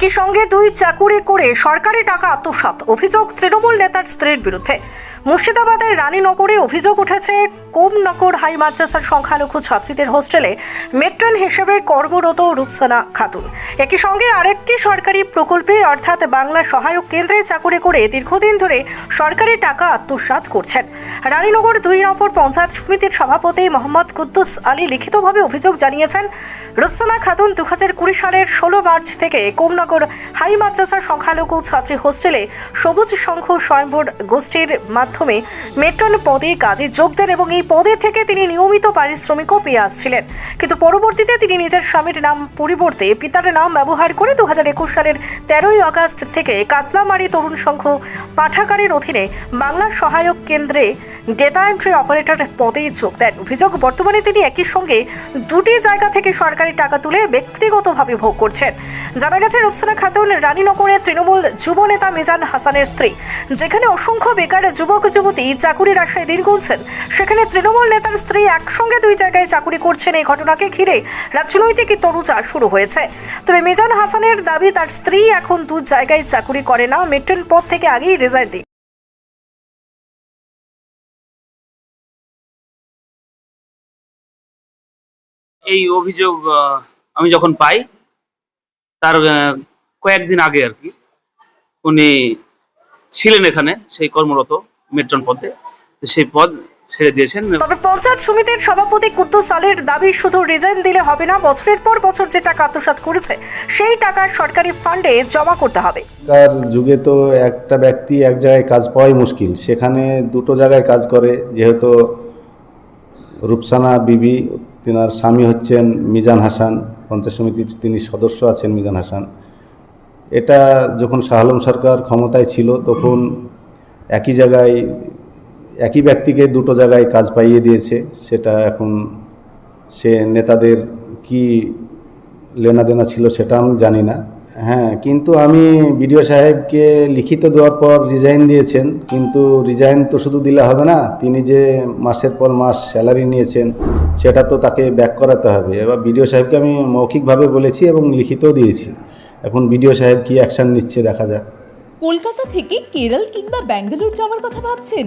একই সঙ্গে দুই চাকুরি করে সরকারি টাকা আত্মসাৎ, অভিযোগ তৃণমূল নেতার স্ত্রীর বিরুদ্ধে। মুর্শিদাবাদের রানীনগরে অভিযোগ উঠেছে, কোমনগর হাই মাদ্রাসার সংখ্যালঘু ছাত্রীদের হোস্টেলে মেট্রন হিসেবে কর্মরত রূপসানা খাতুন। একই সঙ্গে আরেকটি সরকারি প্রকল্পে, অর্থাৎ বাংলা সহায়ক কেন্দ্রে চাকুরি করে দীর্ঘদিন ধরে সরকারি টাকা আত্মসাৎ করছেন। রানীনগর দুই নম্বর পঞ্চায়েত সমিতির সভাপতি মোহাম্মদ কুদ্দুস আলী লিখিতভাবে অভিযোগ জানিয়েছেন রুকসানা খাতুন দু হাজার কুড়ি সালের ষোলো মার্চ থেকে কোমনগর হাই মাদ্রাসার সংখ্যালঘু ছাত্রী হোস্টেলে সবুজ সংঘ স্বয়ম্ভর গোষ্ঠীর মাধ্যমে মেট্রন পদে কাজে যোগ দেন এবং এই পদে থেকে তিনি নিয়মিত পারিশ্রমিকও পেয়ে আসছিলেন। কিন্তু পরবর্তীতে তিনি নিজের স্বামীর নাম পরিবর্তে পিতার নাম ব্যবহার করে দু হাজার একুশ সালের তেরোই আগস্ট থেকে কাতলামারি তরুণ সংঘ পাঠাগারের অধীনে বাংলা সহায়ক কেন্দ্রে ডেটা এন্ট্রি অপারেটর পদেই যোগ দেন। অভিযোগ, বর্তমানে তিনি একই সঙ্গে দুটি জায়গা থেকে সরকারি টাকা তুলে ব্যক্তিগতভাবে ভোগ করছেন। জানা গেছে, রূপসানা খাতুন রানীনগরে তৃণমূল যুব নেতা মিজান হাসানের স্ত্রী, যেখানে অসংখ্য বেকার যুবক, যুবতী চাকুরির আশায় দিন গুনছেন। সেখানে তৃণমূল নেতার স্ত্রী একসঙ্গে দুই জায়গায় চাকুরি করছেন। এই ঘটনাকে ঘিরে রাজনৈতিক তরুচা শুরু হয়েছে। তবে মিজান হাসানের দাবি, তার স্ত্রী এখন দু জায়গায় চাকুরি করে না। মেট্রন পদ থেকে আগেই রেজাইন দিন এই অভিযোগ আমি যখন পাই তার কয়েকদিন আগে আর কি উনি ছিলেন এখানে সেই কর্মরত মেট্রন পদে তো সেই পদ ছেড়ে দিয়েছেন। তবে পঞ্চায়েত সমিতির সভাপতি কুদ্দুস আলীর দাবি শুধু রিজাইন দিলে হবে না বছরের পর বছর যে টাকা আত্মসাৎ করেছে সেই টাকা সরকারি ফান্ডে জমা করতে হবে। তার যুগে তো একটা ব্যক্তি এক জায়গায় কাজ পাওয়াই মুশকিল সেখানে দুটো জায়গায় কাজ করে যেহেতু রূপসানা বিবি তিনার স্বামী হচ্ছেন মিজান হাসান, পঞ্চায়েত সমিতির তিনি সদস্য আছেন মিজান হাসান। এটা যখন শাহ আলম সরকার ক্ষমতায় ছিল, তখন একই জায়গায়, একই ব্যক্তিকে দুটো জায়গায় কাজ পাইয়ে দিয়েছে। সেটা এখন সে নেতাদের কি লেনাদেনা ছিল সেটা আমি জানি না। হ্যাঁ কিন্তু আমি বিডিও সাহেবকে লিখিত দেওয়ার পর রিজাইন দিয়েছেন, কিন্তু রিজাইন তো শুধু দিলে হবে না, তিনি যে মাসের পর মাস স্যালারি নিয়েছেন, সেটা তো তাকে ব্যাক করাতে হবে। এবার বিডিও সাহেবকে আমি মৌখিকভাবে বলেছি এবং লিখিতও দিয়েছি। এখন বিডিও সাহেব কি অ্যাকশন নিচ্ছে দেখা যাক। কলকাতা থেকে কেরল কিংবা ব্যাঙ্গালোর যাওয়ার কথা ভাবছেন?